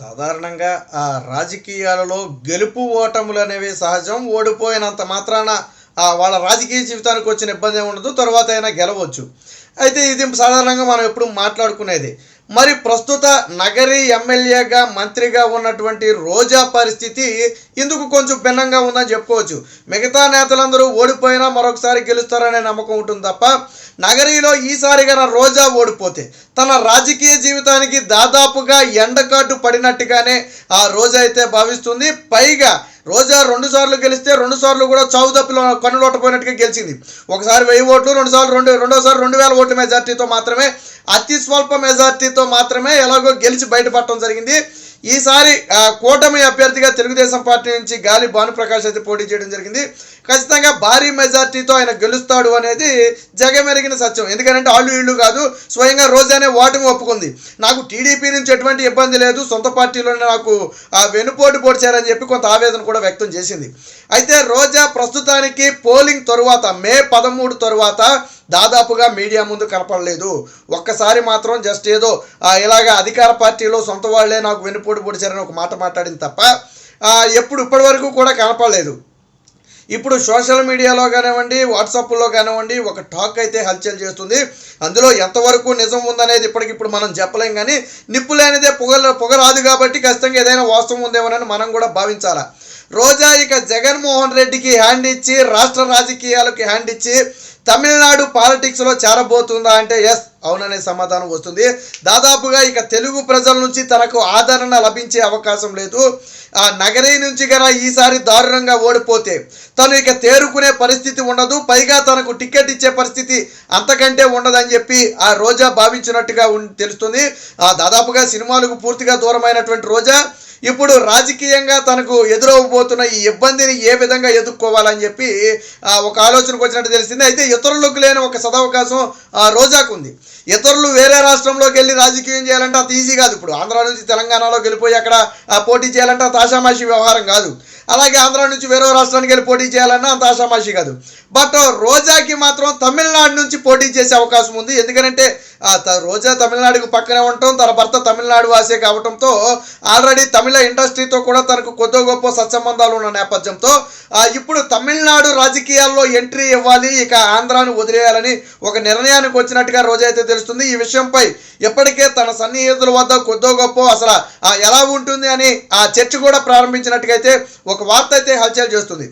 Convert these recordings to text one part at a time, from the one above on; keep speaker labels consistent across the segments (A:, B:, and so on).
A: సాధారణంగా ఆ రాజకీయాలలో గెలుపు ఓటములు అనేవి సహజం. ఓడిపోయినంత మాత్రాన ఆ వాళ్ళ రాజకీయ జీవితానికి వచ్చిన ఇబ్బంది ఏమి ఉండదు. తర్వాత అయినా గెలవచ్చు. అయితే ఇది సాధారణంగా మనం ఎప్పుడు మాట్లాడుకునేది. మరి ప్రస్తుత నగరి ఎమ్మెల్యేగా మంత్రిగా ఉన్నటువంటి రోజా పరిస్థితి ఇందుకు కొంచెం భిన్నంగా ఉందని చెప్పుకోవచ్చు. మిగతా నేతలందరూ ఓడిపోయినా మరొకసారి గెలుస్తారనే నమ్మకం ఉంటుంది తప్ప నగరిలో ఈసారి గన రోజా ఓడిపోతే తన రాజకీయ జీవితానికి దాదాపుగా ఎండకాటు పడినట్టుగానే ఆ రోజా అయితే భావిస్తుంది. పైగా రోజా రెండు సార్లు గెలిస్తే రెండు సార్లు కూడా చావు తప్పులో కన్నులోటపోయినట్టుగా గెలిచింది. ఒకసారి వెయ్యి ఓట్లు రెండు సార్లు రెండు రెండోసారి రెండు వేల ఓట్ల మెజార్టీతో మాత్రమే అతి స్వల్ప మెజార్టీతో మాత్రమే ఎలాగో గెలిచి బయటపడటం జరిగింది. ఈసారి కూటమి అభ్యర్థిగా తెలుగుదేశం పార్టీ నుంచి గాలి భానుప్రకాష్ అయితే పోటీ చేయడం జరిగింది. ఖచ్చితంగా భారీ మెజార్టీతో ఆయన గెలుస్తాడు అనేది జగమెరిగిన సత్యం. ఎందుకంటే ఆళ్ళు ఇళ్ళు కాదు స్వయంగా రోజానే ఓటమి ఒప్పుకుంది. నాకు టీడీపీ నుంచి ఎటువంటి ఇబ్బంది లేదు సొంత పార్టీలోనే నాకు వెనుపోటు పొడిచారని చెప్పి కొంత ఆవేదన కూడా వ్యక్తం చేసింది. అయితే రోజా ప్రస్తుతానికి పోలింగ్ తరువాత మే పదమూడు తరువాత దాదాపుగా మీడియా ముందు కనపడలేదు. ఒక్కసారి మాత్రం జస్ట్ ఏదో ఇలాగ అధికార పార్టీలో సొంత వాళ్ళే నాకు వెనుపోటు పొడిచారని ఒక మాట మాట్లాడింది తప్ప ఎప్పుడు ఇప్పటివరకు కూడా కనపడలేదు. ఇప్పుడు సోషల్ మీడియాలో కానివ్వండి వాట్సాప్లో కానివ్వండి ఒక టాక్ అయితే హల్చల్ చేస్తుంది. అందులో ఎంతవరకు నిజం ఉందనేది ఇప్పటికిప్పుడు మనం చెప్పలేం కానీ నిప్పు లేనిదే పొగ పొగ రాదు కాబట్టి ఖచ్చితంగా ఏదైనా వాస్తవం ఉందేమోనని మనం కూడా భావించాలా. రోజా ఇక జగన్మోహన్ రెడ్డికి హ్యాండ్ ఇచ్చి రాష్ట్ర రాజకీయాలకు హ్యాండ్ ఇచ్చి తమిళనాడు పాలిటిక్స్లో చేరబోతుందా అంటే ఎస్ అవుననే సమాధానం వస్తుంది. దాదాపుగా ఇక తెలుగు ప్రజల నుంచి తనకు ఆదరణ లభించే అవకాశం లేదు. ఆ నగరీ నుంచి గన ఈసారి దారుణంగా ఓడిపోతే తను ఇక తేరుకునే పరిస్థితి ఉండదు. పైగా తనకు టికెట్ ఇచ్చే పరిస్థితి అంతకంటే ఉండదని చెప్పి ఆ రోజా భావించినట్టుగా తెలుస్తుంది. ఆ దాదాపుగా సినిమాలకు పూర్తిగా దూరమైనటువంటి రోజా ఇప్పుడు రాజకీయంగా తనకు ఎదురవబోతున్న ఈ ఇబ్బందిని ఏ విధంగా ఎదుర్కోవాలని చెప్పి ఒక ఆలోచనకు వచ్చినట్టు తెలిసింది. అయితే ఇతరులకు లేని ఒక సదవకాశం ఆ, రోజాకు ఉంది. ఇతరులు వేరే రాష్ట్రంలోకి వెళ్ళి రాజకీయం చేయాలంటే అంత ఈజీ కాదు. ఇప్పుడు ఆంధ్ర నుంచి తెలంగాణలోకి వెళ్ళిపోయి అక్కడ పోటీ చేయాలంటే తాషామాషి వ్యవహారం కాదు. అలాగే ఆంధ్ర నుంచి వేరే రాష్ట్రానికి వెళ్ళి పోటీ చేయాలన్నా అంత ఆషామాషి కాదు. బట్ రోజాకి మాత్రం తమిళనాడు నుంచి పోటీ చేసే అవకాశం ఉంది. ఎందుకంటే రోజా తమిళనాడుకు పక్కనే ఉండటం తన భర్త తమిళనాడు వాసే కావడంతో ఆల్రెడీ తమిళ ఇండస్ట్రీతో కూడా తనకు కొద్ది గొప్ప సత్సంబంధాలు ఉన్న నేపథ్యంతో ఇప్పుడు తమిళనాడు రాజకీయాల్లో ఎంట్రీ ఇవ్వాలి ఇక ఆంధ్రాను వదిలేయాలని ఒక నిర్ణయానికి వచ్చినట్టుగా రోజా అయితే తెలుస్తుంది. ఈ విషయంపై ఇప్పటికే తన సన్నిహితుల వద్ద కొద్దో గొప్ప అసలు ఎలా ఉంటుంది అని ఆ చర్చ కూడా ప్రారంభించినట్టుగా అయితే ఒక ఒక వార్త అయితే హల్చల్ చేస్తుంది.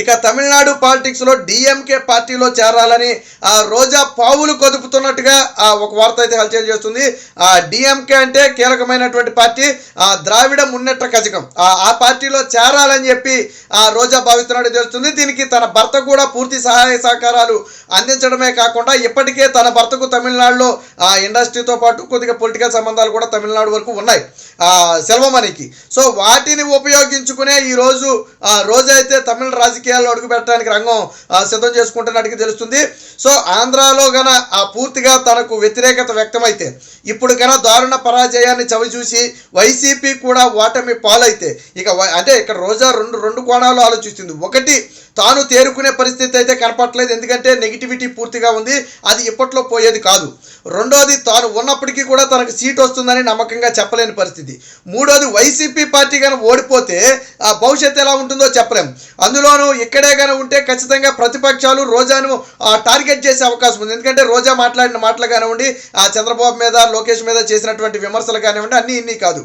A: ఇక తమిళనాడు పాలిటిక్స్లో డిఎంకే పార్టీలో చేరాలని ఆ రోజా పావులు కదుపుతున్నట్టుగా ఆ ఒక వార్త అయితే హల్చల్ చేస్తుంది. ఆ డిఎంకే అంటే కీలకమైనటువంటి పార్టీ ఆ ద్రావిడ మున్నెట్ట కజకం. ఆ పార్టీలో చేరాలని చెప్పి ఆ రోజా భావిస్తున్నట్టు తెలుస్తుంది. దీనికి తన భర్త కూడా పూర్తి సహాయ సహకారాలు అందించడమే కాకుండా ఇప్పటికే తన భర్తకు తమిళనాడులో ఆ ఇండస్ట్రీతో పాటు కొద్దిగా పొలిటికల్ సంబంధాలు కూడా తమిళనాడు వరకు ఉన్నాయి ఆ సెల్వమణికి. సో వాటిని ఉపయోగించుకునే ఈరోజు ఆ రోజు అయితే తమిళ రాజకీయాల్లో అడుగు పెట్టడానికి రంగం సిద్ధం చేసుకుంటున్నట్టుగా తెలుస్తుంది. సో ఆంధ్రాలో గన ఆ పూర్తిగా తనకు వ్యతిరేకత వ్యక్తమైతే ఇప్పుడు గన దారుణ పరాజయాన్ని చవి చూసి వైసీపీ కూడా ఓటమి పాలైతే ఇక అంటే ఇక్కడ రోజా రెండు రెండు కోణాలు ఆలోచిస్తుంది. ఒకటి తాను తేరుకునే పరిస్థితి అయితే కనపట్లేదు ఎందుకంటే నెగిటివిటీ పూర్తిగా ఉంది అది ఇప్పట్లో పోయేది కాదు. రెండోది తాను ఉన్నప్పటికీ కూడా తనకు సీట్ వస్తుందని నమ్మకంగా చెప్పలేని పరిస్థితి. మూడోది వైసీపీ పార్టీ కానీ ఓడిపోతే ఆ భవిష్యత్తు ఎలా ఉంటుందో చెప్పలేం. అందులోనూ ఇక్కడే కానీ ఉంటే ఖచ్చితంగా ప్రతిపక్షాలు రోజాను టార్గెట్ చేసే అవకాశం ఉంది. ఎందుకంటే రోజా మాట్లాడిన మాటలు కానివ్వండి ఆ చంద్రబాబు మీద లోకేష్ మీద చేసినటువంటి విమర్శలు కానివ్వండి అన్నీ ఇన్ని కాదు.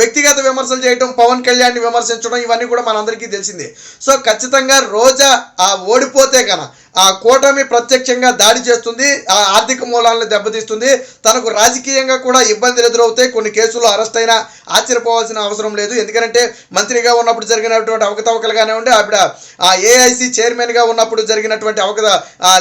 A: వ్యక్తిగత విమర్శలు చేయటం పవన్ కళ్యాణ్ని విమర్శించడం ఇవన్నీ కూడా మనందరికీ తెలిసిందే. సో ఖచ్చితంగా రోజా ఆ ఓడిపోతే కన ఆ కూటమి ప్రత్యక్షంగా దాడి చేస్తుంది ఆ ఆర్థిక మూలాలను దెబ్బతీస్తుంది. తనకు రాజకీయంగా కూడా ఇబ్బందులు ఎదురవుతాయి. కొన్ని కేసుల్లో అరెస్ట్ అయినా ఆశ్చర్యపోవాల్సిన అవసరం లేదు. ఎందుకంటే మంత్రిగా ఉన్నప్పుడు జరిగినటువంటి అవకతవకలు కానివ్వండి ఆవిడ ఆ ఏఐసి చైర్మన్గా ఉన్నప్పుడు జరిగినటువంటి అవకత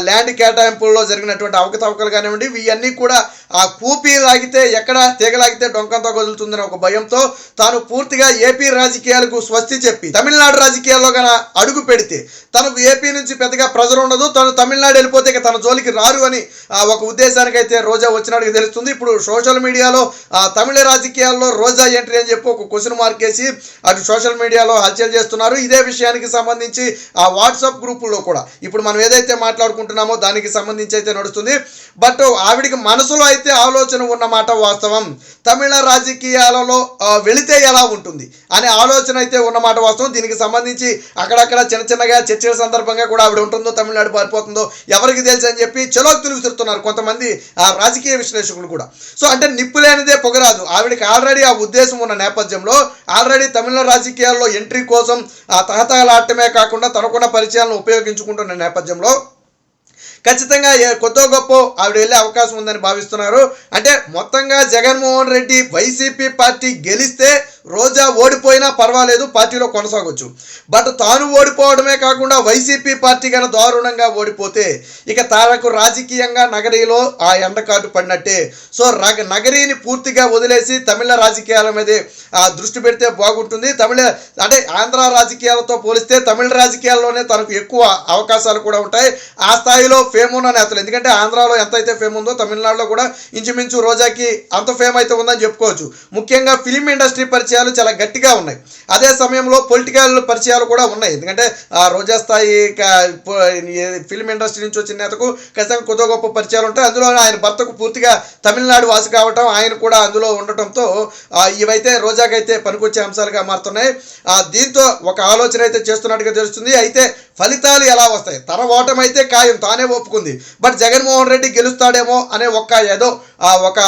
A: ల్యాండ్ కేటాయింపుల్లో జరిగినటువంటి అవకతవకలు కానివ్వండి ఇవన్నీ కూడా ఆ కూపీ లాగితే ఎక్కడ తీగలాగితే డొంకంతో కదులుతుందనే ఒక భయంతో తాను పూర్తిగా ఏపీ రాజకీయాలకు స్వస్తి చెప్పి తమిళనాడు రాజకీయాల్లో గన అడుగు పెడితే తనకు ఏపీ నుంచి పెద్దగా ప్రెజర్ ఉండదు తను తమిళనాడు వెళ్ళిపోతే ఇక తన జోలికి రారు అని ఆ, ఒక ఉద్దేశానికి అయితే రోజా వచ్చినట్టుగా తెలుస్తుంది. ఇప్పుడు సోషల్ మీడియాలో ఆ, తమిళ రాజకీయాల్లో రోజా ఎంట్రీ అని చెప్పి ఒక క్వశ్చన్ మార్క్ వేసి అటు సోషల్ మీడియాలో హల్చల్ చేస్తున్నారు. ఇదే విషయానికి సంబంధించి ఆ వాట్సాప్ గ్రూపుల్లో కూడా ఇప్పుడు మనం ఏదైతే మాట్లాడుకుంటున్నామో దానికి సంబంధించి అయితే నడుస్తుంది. బట్ ఆవిడికి మనసులో అయితే అయితే ఆలోచన ఉన్నమాట వాస్తవం తమిళ రాజకీయాలలో వెళితే ఎలా ఉంటుంది? అనే ఆలోచన అయితే ఉన్నమాట వాస్తవం. దీనికి సంబంధించి అక్కడక్కడ చిన్న చిన్నగా చర్చల సందర్భంగా కూడా ఆవిడ ఉంటుందో తమిళనాడు పారిపోతుందో ఎవరికి తెలుసు అని చెప్పి చలోక్తులు విసురుతున్నారు కొంతమంది ఆ రాజకీయ విశ్లేషకులు కూడా. సో అంటే నిప్పు లేనిదే పొగరాదు. ఆవిడకి ఆల్రెడీ ఆ ఉద్దేశం ఉన్న నేపథ్యంలో ఆల్రెడీ తమిళ రాజకీయాల్లో ఎంట్రీ కోసం ఆ తహతహలాడటమే కాకుండా తనకున్న పరిచయాలను ఉపయోగించుకుంటున్న నేపథ్యంలో ఖచ్చితంగా కొత్త గొప్ప ఆవిడ వెళ్ళే అవకాశం ఉందని భావిస్తున్నారు. అంటే మొత్తంగా జగన్మోహన్ రెడ్డి వైసీపీ పార్టీ గెలిస్తే రోజా ఓడిపోయినా పర్వాలేదు పార్టీలో కొనసాగొచ్చు. బట్ తాను ఓడిపోవడమే కాకుండా వైసీపీ పార్టీ కన్నా దారుణంగా ఓడిపోతే ఇక తారకు రాజకీయంగా నగరీలో ఆ ఎండకాటు పడినట్టే. సో రగ నగరీని పూర్తిగా వదిలేసి తమిళ రాజకీయాల మీదే ఆ దృష్టి పెడితే బాగుంటుంది. తమిళ అంటే ఆంధ్ర రాజకీయాలతో పోలిస్తే తమిళ రాజకీయాల్లోనే తనకు ఎక్కువ అవకాశాలు కూడా ఉంటాయి. ఆ స్థాయిలో ఫేమ్ ఉన్న నేతలు ఎందుకంటే ఆంధ్రాలో ఎంత అయితే ఫేమ్ ఉందో తమిళనాడులో కూడా ఇంచుమించు రోజాకి అంత ఫేమ్ అయితే ఉందని చెప్పుకోవచ్చు. ముఖ్యంగా ఫిలిం ఇండస్ట్రీ పరిచయాలు చాలా గట్టిగా ఉన్నాయి. అదే సమయంలో పొలిటికల్ పరిచయాలు కూడా ఉన్నాయి. ఎందుకంటే ఆ రోజా స్థాయి ఫిల్మ్ ఇండస్ట్రీ నుంచి వచ్చిన నేతకు ఖచ్చితంగా కొద్ది గొప్ప పరిచయాలు ఉంటాయి. అందులో ఆయన భర్తకు పూర్తిగా తమిళనాడు వాసి కావటం ఆయన కూడా అందులో ఉండటంతో ఇవైతే రోజాకైతే పనికొచ్చే అంశాలుగా మారుతున్నాయి. దీంతో ఒక ఆలోచన అయితే చేస్తున్నట్టుగా తెలుస్తుంది. అయితే ఫలితాలు ఎలా వస్తాయి? తన ఓటమైతే ఖాయం తానే ఒప్పుకుంది. బట్ జగన్మోహన్ రెడ్డి గెలుస్తాడేమో అనే ఒక్క ఏదో ఒక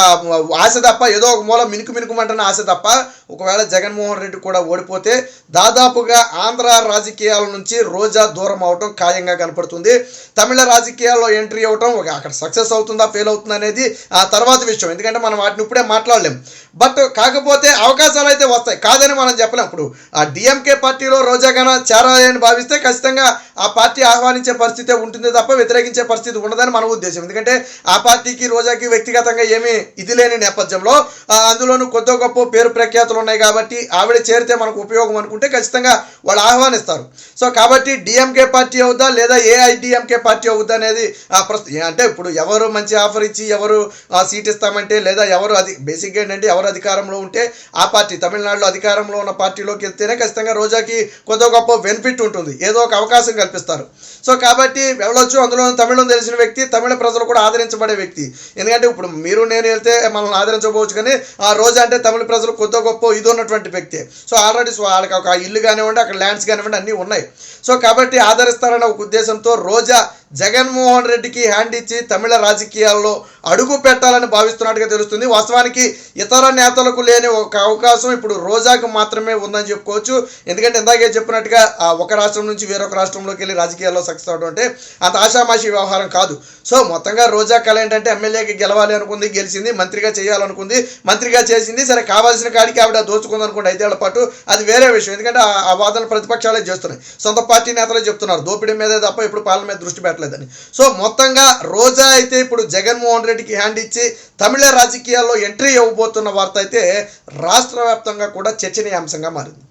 A: ఆశ తప్ప ఏదో ఒక మూల మినుకు మినుకుమంటున్న ఆశ తప్ప ఒకవేళ జగన్మోహన్ రెడ్డి కూడా ఓడిపోతే దాదాపుగా ఆంధ్ర రాజకీయాల నుంచి రోజా దూరం అవటం ఖాయంగా కనపడుతుంది. తమిళ రాజకీయాల్లో ఎంట్రీ అవ్వటం ఒక అక్కడ సక్సెస్ అవుతుందా ఫెయిల్ అవుతుందా అనేది ఆ తర్వాత విషయం. ఎందుకంటే మనం వాటిని ఇప్పుడే మాట్లాడలేం. బట్ కాకపోతే అవకాశాలు అయితే వస్తాయి. కాదని మనం చెప్పలేం. ఇప్పుడు ఆ డిఎంకే పార్టీలో రోజా గన చేరాలి అని భావిస్తే ఖచ్చితంగా ఆ పార్టీ ఆహ్వానించే పరిస్థితి ఉంటుంది తప్ప వ్యతిరేకించే పరిస్థితి ఉండదని మన ఉద్దేశం. ఎందుకంటే ఆ పార్టీకి రోజాకి వ్యక్తిగతంగా ఏమీ ఇది లేని నేపథ్యంలో అందులోనూ కొత్త గొప్ప పేరు ప్రఖ్యాతులు ఉన్నాయి కాబట్టి ఆవిడ చేరితే మనకు ఉపయోగం అనుకుంటే ఖచ్చితంగా వాళ్ళు ఆహ్వానిస్తారు. సో కాబట్టి డిఎంకే పార్టీ అవుద్దా లేదా ఏఐడిఎంకే పార్టీ అవుద్దా అనేది అంటే ఇప్పుడు ఎవరు మంచి ఆఫర్ ఇచ్చి ఎవరు సీట్ ఇస్తామంటే లేదా ఎవరు అది బేసిక్గా ఏంటంటే ఎవరు అధికారంలో ఉంటే ఆ పార్టీ తమిళనాడులో అధికారంలో ఉన్న పార్టీలోకి వెళ్తేనే ఖచ్చితంగా రోజాకి కొత్త గొప్ప బెనిఫిట్ ఉంటుంది. ఏదో ఒక అవకాశం కల్పిస్తారు. సో కాబట్టి వెళ్ళొచ్చు అందులో తమిళం తెలిసిన వ్యక్తి తమిళ ప్రజలు కూడా ఆదరించబడే వ్యక్తి. ఎందుకంటే ఇప్పుడు మీరు నేను వెళ్తే మనల్ని ఆదరించబోవచ్చు కానీ ఆ రోజా అంటే తమిళ ప్రజలు కొద్ది గొప్ప ఇది ఉన్నటువంటి వ్యక్తి. సో ఆల్రెడీ సో వాళ్ళకి ఒక ఇల్లు కానివ్వండి అక్కడ ల్యాండ్స్ కానివ్వండి అన్నీ ఉన్నాయి. సో కాబట్టి ఆదరిస్తారన్న ఒక ఉద్దేశంతో రోజా జగన్మోహన్ రెడ్డికి హ్యాండ్ ఇచ్చి తమిళ రాజకీయాల్లో అడుగు పెట్టాలని భావిస్తున్నట్టుగా తెలుస్తుంది. వాస్తవానికి ఇతర నేతలకు లేని ఒక అవకాశం ఇప్పుడు రోజాకు మాత్రమే ఉందని చెప్పుకోవచ్చు. ఎందుకంటే ఇందాకే చెప్పినట్టుగా ఆ ఒక రాష్ట్రం నుంచి వేరొక రాష్ట్రంలోకి వెళ్ళి రాజకీయాల్లో సక్సెస్ అవడం అంటే అంత ఆషామాషి వ్యవహారం కాదు. సో మొత్తంగా రోజా కళ ఏంటంటే ఎమ్మెల్యేకి గెలవాలి అనుకుంది గెలిచింది మంత్రిగా చేయాలనుకుంది మంత్రిగా చేసింది సరే కావాల్సిన కాడికి ఆవిడ దోచుకుంది అనుకోండి ఐదేళ్ళ పాటు అది వేరే విషయం. ఎందుకంటే ఆ- వాదనలు ప్రతిపక్షాలే చేస్తున్నాయి. సొంత పార్టీ నేతలే చెప్తున్నారు. దోపిడీ మీదే తప్ప ఇప్పుడు పాలన మీద దృష్టి పెట్టలేదని సో మొత్తంగా రోజా అయితే ఇప్పుడు జగన్మోహన్ రెడ్డికి హ్యాండ్ ఇచ్చి తమిళ రాజకీయాల్లో ఎంట్రీ ఇవ్వబోతున్న వార్త అయితే రాష్ట్ర వ్యాప్తంగా కూడా చర్చనీయాంశంగా మారింది.